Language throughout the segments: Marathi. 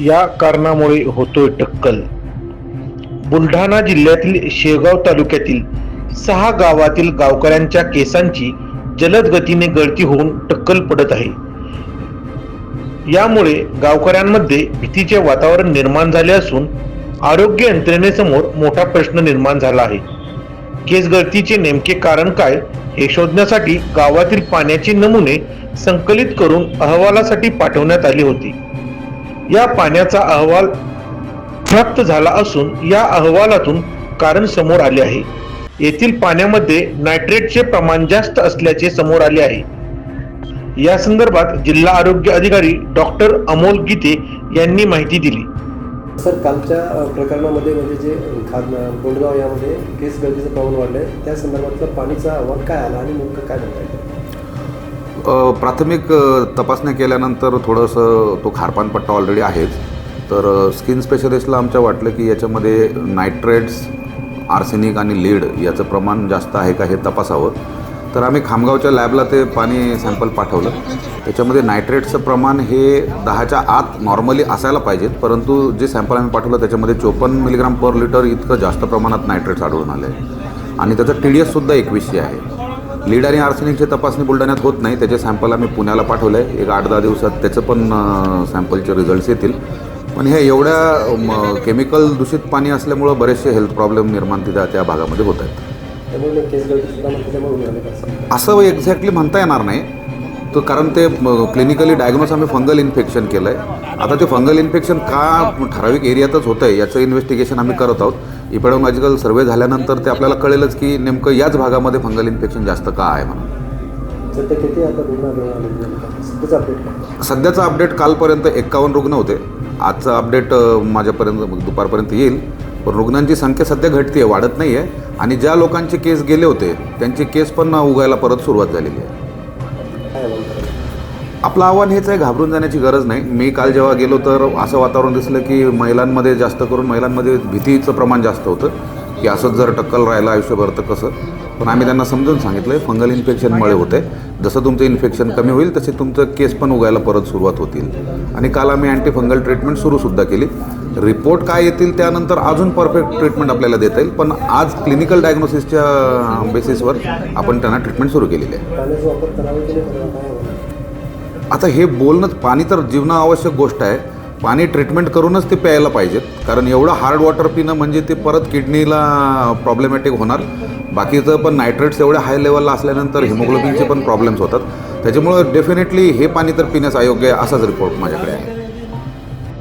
या कारणामुळे होतोय टक्कल बुलढाणा जिल्ह्यातील शेगाव तालुक्यातील सहा गावातील गावकऱ्यांच्या केसांची जलद गतीने गळती होऊन टक्कल पडत आहे. यामुळे गावकऱ्यांमध्ये भीतीचे वातावरण निर्माण झाले असून आरोग्य यंत्रणेसमोर मोठा प्रश्न निर्माण झाला आहे. केस गळतीचे नेमके कारण काय हे शोधण्यासाठी गावातील पाण्याचे नमुने संकलित करून अहवालासाठी पाठवण्यात आले होती. या पाण्याचा अहवाल प्राप्त झाला असून या अहवालातून कारण समोर आले आहे. येथील पाण्यामध्ये नायट्रेटचे प्रमाण जास्त असल्याचे समोर आले आहे. या संदर्भात जिल्हा आरोग्य अधिकारी डॉक्टर अमोल गीते यांनी माहिती दिली. सर कालच्या प्रकरणामध्ये म्हणजे जे खाद बोंडगाव यामध्ये केस गळतीचं प्रमाण वाढलं आहे त्या संदर्भातलं पाणीचा अहवाल काय आला आणि नेमकं काय म्हणता येईल प्राथमिक तपासण्या केल्यानंतर थोडंसं तो खारपान पट्टा ऑलरेडी आहेच. तर स्किन स्पेशलिस्टला आमच्या वाटलं की याच्यामध्ये नायट्रेट्स आर्सेनिक आणि लीड याचं प्रमाण जास्त आहे का हे तपासावं. तर आम्ही खामगावच्या लॅबला ते पाणी सॅम्पल पाठवलं. त्याच्यामध्ये नायट्रेटचं प्रमाण हे दहाच्या आत नॉर्मली असायला पाहिजेत परंतु जे सॅम्पल आम्ही पाठवलं त्याच्यामध्ये चोपन्न मिलीग्राम पर लिटर इतकं जास्त प्रमाणात नायट्रेट्स आढळून आलं. आहे आणि त्याचं टी डी एससुद्धा एकवीसशे आहे. लीड आणि आर्सेनिकची तपासणी बुलढाण्यात होत नाही. त्याचे सॅम्पल आम्ही पुण्याला पाठवलं आहे एक आठ दहा दिवसात त्याचं पण सॅम्पलचे रिझल्ट्स येतील. पण हे एवढ्या केमिकल दूषित पाणी असल्यामुळं बरेचसे हेल्थ प्रॉब्लेम निर्माण तिथं त्या भागामध्ये होत आहेत. असं एक्झॅक्टली म्हणता येणार नाही. तर कारण ते क्लिनिकली डायग्नोस आम्ही फंगल इन्फेक्शन केलं आहे आता ते फंगल इन्फेक्शन का ठराविक एरियातच होतं आहे याचं इन्व्हेस्टिगेशन आम्ही करत आहोत. इपॅडॉलॉजिकल सर्वे झाल्यानंतर ते आपल्याला कळेलच की नेमकं याच भागामध्ये फंगल इन्फेक्शन जास्त का आहे म्हणून? सध्याचं अपडेट कालपर्यंत एक्कावन्न रुग्ण होते. आजचं अपडेट माझ्यापर्यंत दुपारपर्यंत येईल. पण रुग्णांची संख्या सध्या घटते आहे वाढत नाही आहे आणि ज्या लोकांचे केस गेले होते त्यांचे केस पण उगायला परत सुरुवात झालेली आहे. आपलं आव्हान हेच आहे घाबरून जाण्याची गरज नाही. मी काल जेव्हा गेलो तर असं वातावरण दिसलं की महिलांमध्ये जास्त करून महिलांमध्ये भीतीचं प्रमाण जास्त होतं. की असंच जर टक्कल राहिलं आयुष्यभर तर कसं? पण आम्ही त्यांना समजून सांगितलं फंगल इन्फेक्शनमुळे होते जसं तुमचं इन्फेक्शन कमी होईल तसे तुमचं केस पण उगायला परत सुरुवात होतील. आणि काल आम्ही अँटी फंगल ट्रीटमेंट सुरूसुद्धा केली. रिपोर्ट काय येतील त्यानंतर अजून परफेक्ट ट्रीटमेंट आपल्याला देता येईल. पण आज क्लिनिकल डायग्नोसिसच्या बेसिसवर आपण त्यांना ट्रीटमेंट सुरू केलेली आहे. आता हे बोलणं पाणी तर जीवनावश्यक गोष्ट आहे. पाणी ट्रीटमेंट करूनच ते प्यायला पाहिजेत. कारण एवढं हार्ड वॉटर पिणं म्हणजे ते परत किडनीला प्रॉब्लेमॅटिक होणार. बाकीचं पण नायट्रेट्स एवढ्या हाय लेवलला असल्यानंतर हिमोग्लोबिनचे पण प्रॉब्लेम्स होतात. त्याच्यामुळं डेफिनेटली हे पाणी तर पिण्यास अयोग्य आहे असाच रिपोर्ट माझ्याकडे आहे.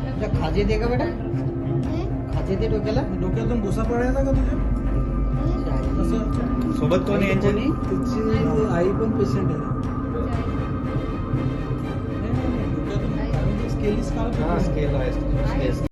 तुला खाजे दे का बेटा? खाजे दे डोक्याला? डोक्यातून भुसा पडायचा का तुझ्या? सोबत कोण आई पण पेशंट आहे. डोक्यातून केलीस का हा, scale आहे, scale.